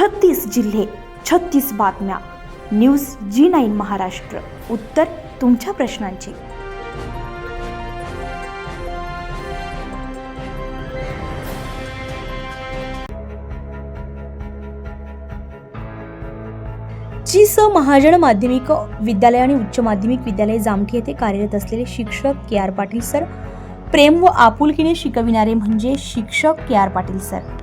छत्तीस जिल्हे छत्तीस बातम्या. News G nine Maharashtra. उत्तर तुमच्या प्रश्नांची. जी स महाजन माध्यमिक विद्यालय आणि उच्च माध्यमिक विद्यालय जामठी येथे कार्यरत असलेले शिक्षक के आर पाटील सर. प्रेम व आपुलकीने शिकविणारे म्हणजे शिक्षक के आर पाटील सर.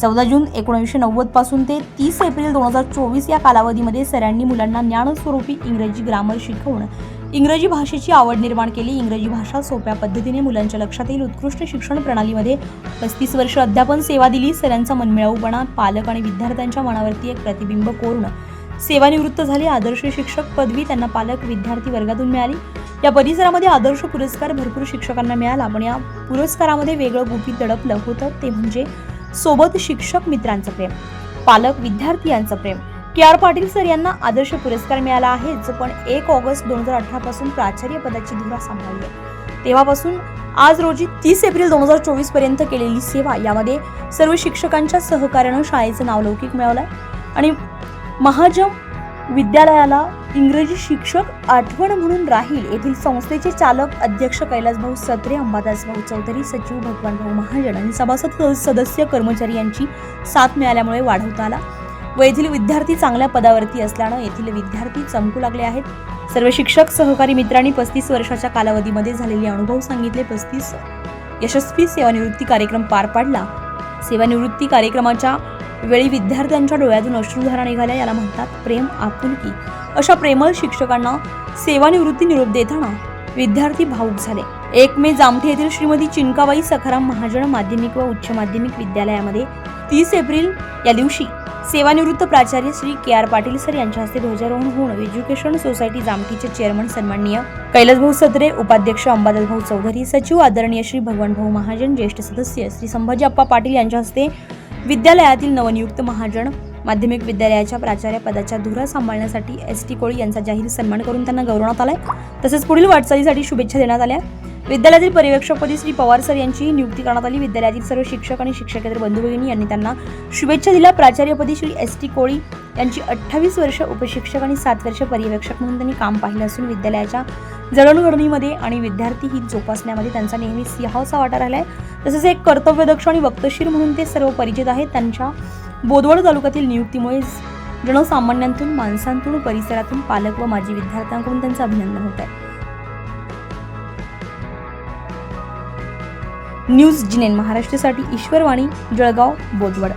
चौदा जून एकोणीसशे नव्वदपासून ते तीस एप्रिल दोन हजार चोवीस या कालावधीमध्ये सरांनी मुलांना ज्ञानस्वरूपी इंग्रजी ग्रामर शिकवून इंग्रजी भाषेची आवड निर्माण केली. इंग्रजी भाषा सोप्या पद्धतीने मुलांच्या लक्षात येईल. उत्कृष्ट शिक्षण प्रणालीमध्ये पस्तीस वर्ष अध्यापन सेवा दिली. सरांचा मनमिळाऊपणा पालक आणि विद्यार्थ्यांच्या मनावरती एक प्रतिबिंब कोरून सेवानिवृत्त झाले. आदर्श शिक्षक पदवी त्यांना पालक विद्यार्थी वर्गातून मिळाली. या परिसरामध्ये आदर्श पुरस्कार भरपूर शिक्षकांना मिळाला पण या पुरस्कारामध्ये वेगळं गुपित दडपलं होतं. ते म्हणजे सोबत शिक्षक मित्रांचं प्रेम पालक विद्यार्थी यांचं प्रेम के आर पाटील सर यांना आदर्श पुरस्कार मिळाला आहेच पण एक ऑगस्ट दोन हजार अठरा पासून प्राचार्य पदाची धुरा सांभाळली आहे. तेव्हापासून आज रोजी तीस एप्रिल दोन हजार चोवीसपर्यंत केलेली सेवा यामध्ये सर्व शिक्षकांच्या सहकार्यानं शाळेचं नावलौकिक मिळवलं आहे आणि महाजम विद्यालयाला इंग्रजी शिक्षक आठवण म्हणून राहील येथील संस्थेचे चालक अध्यक्ष कैलासभाऊ सत्रे अंबादासभाऊ चौधरी सचिव भगवान भाऊ महाजन आणि सभासद सदस्य कर्मचारी यांची साथ मिळाल्यामुळे वाढवता आला. व येथील विद्यार्थी चांगल्या पदावरती असल्यानं येथील विद्यार्थी चमकू लागले आहेत. सर्व शिक्षक सहकारी मित्रांनी पस्तीस वर्षाच्या कालावधीमध्ये झालेले अनुभव सांगितले. पस्तीस यशस्वी सेवानिवृत्ती कार्यक्रम पार पाडला. सेवानिवृत्ती कार्यक्रमाच्या वेळी विद्यार्थ्यांच्या डोळ्यातून अश्रुधारा निघाल्या याला म्हणतात प्रेम आपुलकी. अशा प्रेमळ शिक्षकांना सेवानिवृत्ती निरोप देताना विद्यार्थी भावूक झाले. एक मे जामठी येथील श्रीमती चिंकाबाई सखाराम महाजन माध्यमिक व उच्च माध्यमिक विद्यालयामध्ये तीस एप्रिल या दिवशी सेवानिवृत्त प्राचार्य Shri K R Patil sir यांच्या हस्ते ध्वजारोहण होऊन एज्युकेशन सोसायटी जामठीचे चेअरमन सन्माननीय कैलासभाऊ सत्रे उपाध्यक्ष अंबादल भाऊ चौधरी सचिव आदरणीय श्री भगवान भाऊ महाजन ज्येष्ठ सदस्य श्री संभाजी अप्पा पाटील यांच्या हस्ते विद्यालयातील नवनियुक्त महाजन माध्यमिक विद्यालयाच्या प्राचार्य पदाच्या धुरा सांभाळण्यासाठी एस टी कोळी यांचा जाहीर सन्मान करून त्यांना गौरवण्यात आलाय. तसेच पुढील वाटचालीसाठी शुभेच्छा देण्यात आल्या. विद्यालयातील पर्यवेक्षकपदी श्री पवार सर यांची नियुक्ती करण्यात आली. विद्यालयातील सर्व शिक्षक आणि शिक्षकेतर बंधू भगिनी यांनी त्यांना शुभेच्छा दिल्या. प्राचार्यपदी श्री एस टी कोळी यांची अठ्ठावीस वर्ष उपशिक्षक आणि सात वर्ष पर्यवेक्षक म्हणून त्यांनी काम पाहिलं असून विद्यालयाच्या जडणघडणीमध्ये आणि विद्यार्थी हित जोपासण्यामध्ये त्यांचा नेहमी सिंहावसा वाटा राहिला आहे तसेच एक कर्तव्यदक्ष आणि वक्तशीर म्हणून ते सर्व परिचित आहेत. त्यांच्या बोदवड तालुक्यातील नियुक्तीमुळे जनसामान्यांतून माणसांतून परिसरातून पालक व माजी विद्यार्थ्यांकडून त्यांचं अभिनंदन होत आहे न्यूज जिनेन महाराष्ट्रासाठी ईश्वरवाणी जळगाव बोदवड